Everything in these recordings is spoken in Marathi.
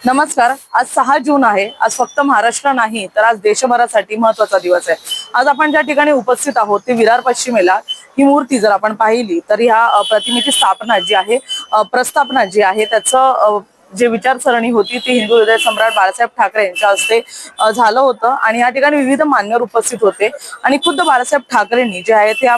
नमस्कार. आज सहा जून आहे. आज फक्त महाराष्ट्र नाही तर आज देशभरासाठी महत्त्वाचा दिवस आहे. आज आपण ज्या ठिकाणी उपस्थित आहोत ते विरार पश्चिमेला. ही मूर्ती जर आपण पाहिली तर ह्या प्रतिमेची स्थापना जी आहे प्रस्थापना जी आहे त्याचं जे विचारसरणी होती ती हिंदू हृदय सम्राट बाळासाहेब ठाकरे यांच्या हस्ते झालं होतं. आणि या ठिकाणी विविध मान्यवर उपस्थित होते. आणि खुद्द बाळासाहेब ठाकरेंनी जे आहे त्या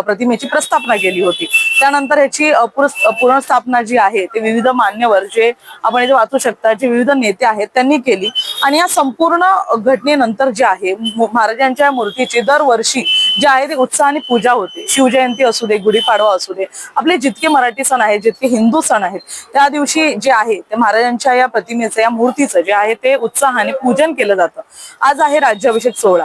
प्रतिमेची प्रस्थापना केली होती. त्यानंतर ह्याची पुनर्स्थापना जी आहे ते विविध मान्यवर जे आपण इथे वाचू शकता जे विविध नेते आहेत त्यांनी केली. आणि या संपूर्ण घटनेनंतर जे आहे महाराजांच्या मूर्तीची दरवर्षी जे आहे ते उत्साहाने पूजा होते. शिवजयंती असू दे गुढीपाडवा असू दे आपले जितके मराठी सण आहेत जितके हिंदू सण आहेत त्या दिवशी जे आहे ते महाराजांच्या या प्रतिमेचं या मूर्तीचं जे आहे ते उत्साहाने पूजन केलं जातं. आज आहे राज्याभिषेक सोहळा.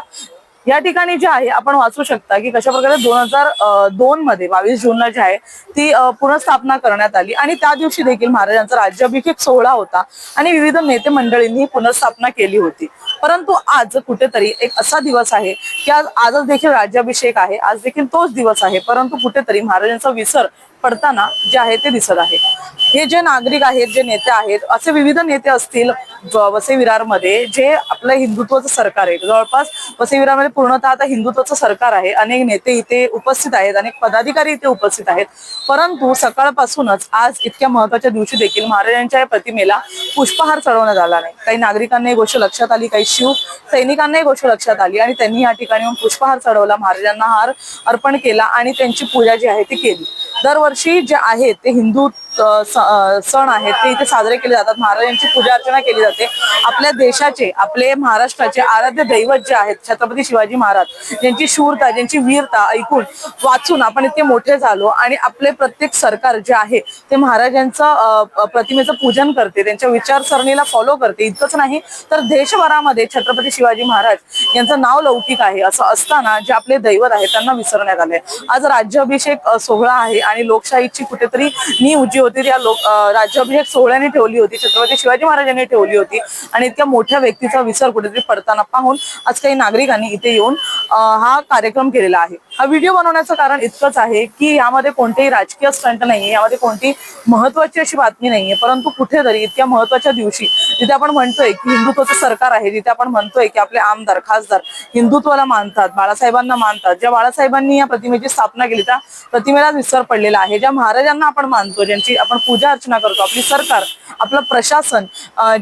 या ठिकाणी जे आहे आपण वाचू शकता की कशा प्रकारे दोन हजार दोन मध्ये बावीस जूनला जी आहे ती पुनर्स्थापना करण्यात आली. आणि त्या दिवशी देखील महाराजांचा राज्याभिषेक सोहळा होता आणि विविध नेते मंडळींनी पुनर्स्थापना केली होती. परंतु आज कुठेतरी एक असा दिवस आहे की आज आजच देखील राज्याभिषेक आहे. आज देखील तोच दिवस आहे. परंतु कुठेतरी महाराजांचा विसर पडताना जे आहे ते दिसत आहे. हे जे नागरिक आहेत जे नेते आहेत असे विविध नेते असतील वसे विरारमध्ये जे आपलं हिंदुत्वाचं सरकार आहे. जवळपास वसई विरारमध्ये पूर्णतः आता हिंदुत्वाचं सरकार आहे. अनेक नेते इथे उपस्थित आहेत. अनेक पदाधिकारी इथे उपस्थित आहेत. परंतु सकाळपासूनच आज इतक्या महत्त्वाच्या दिवशी देखील महाराजांच्या या प्रतिमेला पुष्पहार चढवण्यात आला नाही. काही नागरिकांना ही गोष्ट लक्षात आली काही शिव सैनिकांना ही गोष्ट लक्षात आली आणि त्यांनी या ठिकाणी येऊन पुष्पहार चढवला. महाराजांना हार अर्पण केला आणि त्यांची पूजा जी आहे ती केली. दरवर्षी जे आहेत ते हिंदू स- सण आहेत ते इथे साजरे केले जातात. महाराजांची पूजा अर्चना केली जाते. आपल्या देशाचे आपले महाराष्ट्राचे आराध्य दैवत जे आहेत छत्रपती शिवाजी महाराज ज्यांची शूरता ज्यांची वीरता ऐकून वाचून आपण इथे मोठे झालो आणि आपले प्रत्येक सरकार जे आहे ते महाराजांचं प्रतिमेचं पूजन करते त्यांच्या विचारसरणीला फॉलो करते. इतकंच नाही तर देशभरामध्ये छत्रपती शिवाजी महाराज यांचं नाव लौकिक आहे असं असताना जे आपले दैवत आहे त्यांना विसरण्यात आले आज राज्याभिषेक सोहळा आहे आणि लोकशाहीची कुठेतरी नीव जी होती त्या लोक राज्याभिषेक सोहळ्याने ठेवली होती छत्रपती शिवाजी महाराजांनी ठेवली होती. आणि इतक्या मोठ्या व्यक्तीचा विसर कुठेतरी पडताना पाहून आज काही नागरिकांनी इथे येऊन हा कार्यक्रम केलेला आहे. हा व्हिडिओ बनवण्याचं कारण इतकंच आहे की यामध्ये कोणतेही राजकीय स्टंट नाहीये यामध्ये कोणती महत्वाची अशी बातमी नाहीये परंतु कुठेतरी इतक्या महत्त्वाच्या दिवशी जिथे आपण म्हणतोय की हिंदुत्वाचं सरकार आहे जिथे आपण म्हणतोय की आपले आमदार खासदार हिंदुत्वाला मानतात बाळासाहेबांना मानतात. ज्या बाळासाहेबांनी या प्रतिमेची स्थापना केली त्या प्रतिमेला विसर पडलेला आहे. ज्या महाराजांना आपण मानतो ज्यांची आपण पूजा अर्चना करतो आपली सरकार आपलं प्रशासन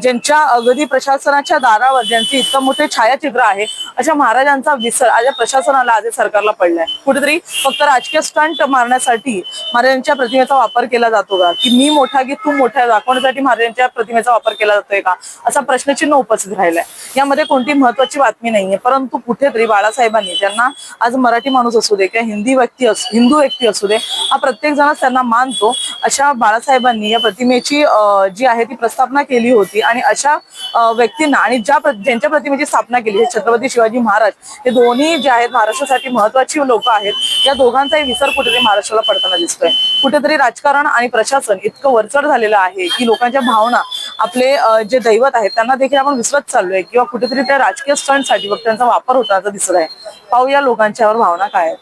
ज्यांच्या अगदी प्रशासनाच्या दारावर ज्यांचे इतकं मोठे छायाचित्र आहे अशा महाराजांचा विसर आज या प्रशासनाला आज सरकारला पडलाय. कुठेतरी फक्त राजकीय स्टंट मारण्यासाठी महाराजांच्या प्रतिमेचा वापर केला जातो का? की मी मोठा की तू मोठा? दाखवण्यासाठी महाराजांच्या प्रतिमेचा वापर केला जातोय का? असा प्रश्नचिन्ह उपस्थित राहिलाय. यामध्ये कोणती महत्वाची बातमी नाहीये. परंतु कुठेतरी बाळासाहेबांनी ज्यांना आज मराठी माणूस असू दे किंवा हिंदी व्यक्ती असू हिंदू व्यक्ती असू दे हा प्रत्येक जणच त्यांना मानतो. अशा बाळासाहेबांनी या प्रतिमेची जी आहे ती प्रस्थापना केली होती आणि अशा व्यक्तींना आणि ज्या ज्यांच्या प्रतिमेची स्थापना केली छत्रपती शिवाजी महाराज हे दोन्ही जे आहेत महाराष्ट्रासाठी महत्वाची लोक आहेत या दोघांचाही विसर कुठेतरी महाराष्ट्राला पडताना दिसतोय. कुठेतरी राजकारण आणि प्रशासन इतकं वरचढ झालेलं आहे की लोकांच्या भावना आपले जे जे दैवत आहेत त्यांना देखील आपण विसरत चाललोय किंवा कुठेतरी त्या राजकीय स्टंटसाठी बघ त्यांचा वापर होताना दिसत आहे पाहूया लोकांच्यावर भावना काय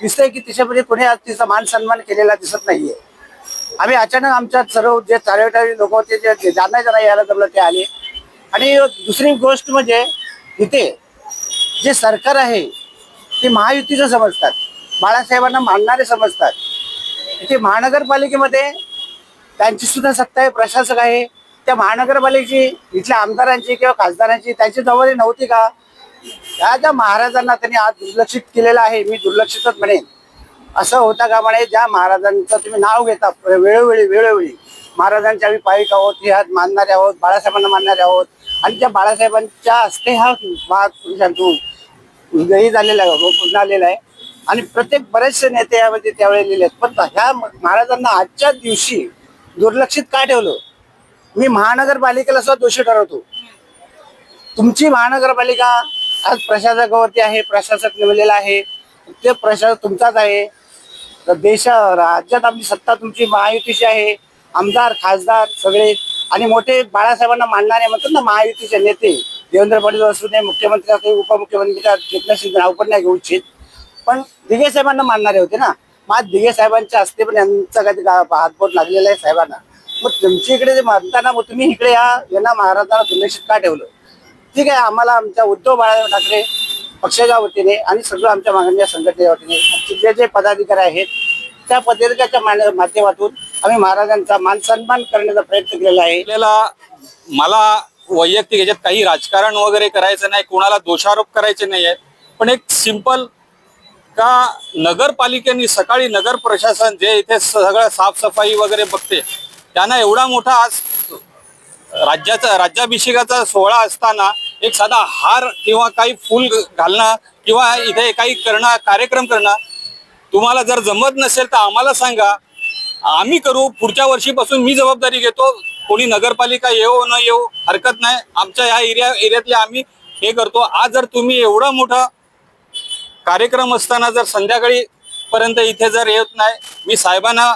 दिसतंय की तिच्यामध्ये कोणी आज तिचा मान सन्मान केलेला दिसत नाहीये. आम्ही अचानक आमच्या सर्व जे चालवटारी लोक होते जे जाणार ज्यांना यायला जमलं ते आले. आणि दुसरी गोष्ट म्हणजे इथे जे सरकार आहे ते महायुतीचं समजतात. बाळासाहेबांना मानणारे समजतात. इथे महानगरपालिकेमध्ये त्यांची सुद्धा सत्ता आहे प्रशासक आहे. त्या महानगरपालिकेची इथल्या आमदारांची किंवा खासदारांची त्यांची जबाबदारी नव्हती का? त्या ज्या महाराजांना त्यांनी आज दुर्लक्षित केलेलं आहे मी दुर्लक्षितच म्हणेन. असं होता का म्हणे ज्या महाराजांचं तुम्ही नाव घेता वेळोवेळी वेळोवेळी. महाराजांच्या आम्ही पायिक आहोत हे हात मानणारे आहोत बाळासाहेबांना मानणारे आहोत. आणि त्या बाळासाहेबांच्या हस्ते हा महापुरुषांतून उदयी झालेला आहे हो, आलेला आहे. आणि प्रत्येक बरेचसे नेते यामध्ये त्यावेळी लिहिले आहेत. पण ह्या महाराजांना आजच्या दिवशी दुर्लक्षित का ठेवलं? मी महानगरपालिकेला सुद्धा दोषी ठरवतो. तुमची महानगरपालिका आज प्रशासकावरती आहे प्रशासक नेमलेला आहे ते प्रशासक तुमचाच आहे. तर देश राज्यात आपली सत्ता तुमची महायुतीची आहे. आमदार खासदार सगळे आणि मोठे बाळासाहेबांना मानणारे म्हणतात ना महायुतीचे नेते. देवेंद्र फडणवीस असू दे मुख्यमंत्री असू उपमुख्यमंत्री एकनाथ शिंदे नाव पण नाही घेऊ इच्छित. पण दिघे साहेबांना मानणारे होते ना. मग आज दिघे साहेबांच्या असते पण यांचा काही हातबोट लागलेला आहे साहेबांना. मग तुमच्या इकडे जे म्हणताना मग तुम्ही इकडे या यांना महाराजांना दुर्लक्षित का ठेवलं? ठीक आहे आम्हाला आमच्या उद्धव बाळासाहेब ठाकरे पक्षाच्या वतीने आणि सगळं आमच्या मागण्या संघटनेच्या वतीने आमचे जे जे पदाधिकारी आहेत त्या पदाधिकाऱ्याच्या माध्यमातून आम्ही महाराजांचा मान सन्मान करण्याचा प्रयत्न केलेला आहे. आपल्याला मला वैयक्तिक याच्यात काही राजकारण वगैरे करायचं नाही कोणाला दोषारोप करायचे नाही आहेत पण एक सिंपल का नगरपालिकेने सकाळी नगर प्रशासन जे इथे सगळं साफसफाई वगैरे बघते त्यांना एवढा मोठा आज राज्याचा राज्याभिषेकाचा सोहळा असताना एक साधा हार किंवा काही फूल घालणं किंवा इथे काही करणं कार्यक्रम करणं तुम्हाला जर जमत नसेल तर आम्हाला सांगा. आम्ही करू. पुढच्या वर्षीपासून मी जबाबदारी घेतो. कोणी नगरपालिका येऊ न येऊ हरकत नाही. आमच्या ह्या एरिया एरियातले आम्ही हे करतो. आज जर तुम्ही एवढा मोठा कार्यक्रम असताना जर संध्याकाळी पर्यंत इथे जर येत नाही मी साहेबांना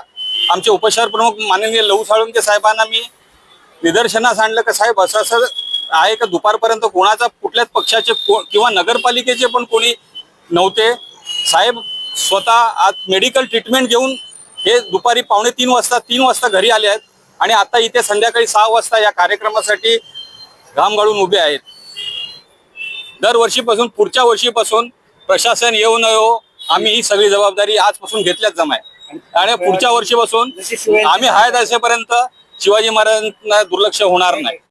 आमचे उपशहर प्रमुख माननीय लहू साळुंके साहेबांना मी निदर्शनास आणलं का साहेब असं असं आहे का दुपारपर्यंत कोणाचा कुठल्याच पक्षाचे को- किंवा नगरपालिकेचे पण कोणी नव्हते? साहेब स्वतः आज मेडिकल ट्रीटमेंट घेऊन हे दुपारी पावणे तीन वाजता तीन वाजता घरी आले आहेत आणि आता इथे संध्याकाळी सहा वाजता या कार्यक्रमासाठी घाम गाळून उभे आहेत. दरवर्षीपासून पुढच्या वर्षीपासून प्रशासन येऊ न येऊ हो, आम्ही ही सगळी जबाबदारी आजपासून घेतल्याच जमाय. आणि पुढच्या वर्षीपासून आम्ही हायत असेपर्यंत शिवाजी महाराजांना दुर्लक्ष होणार नाही.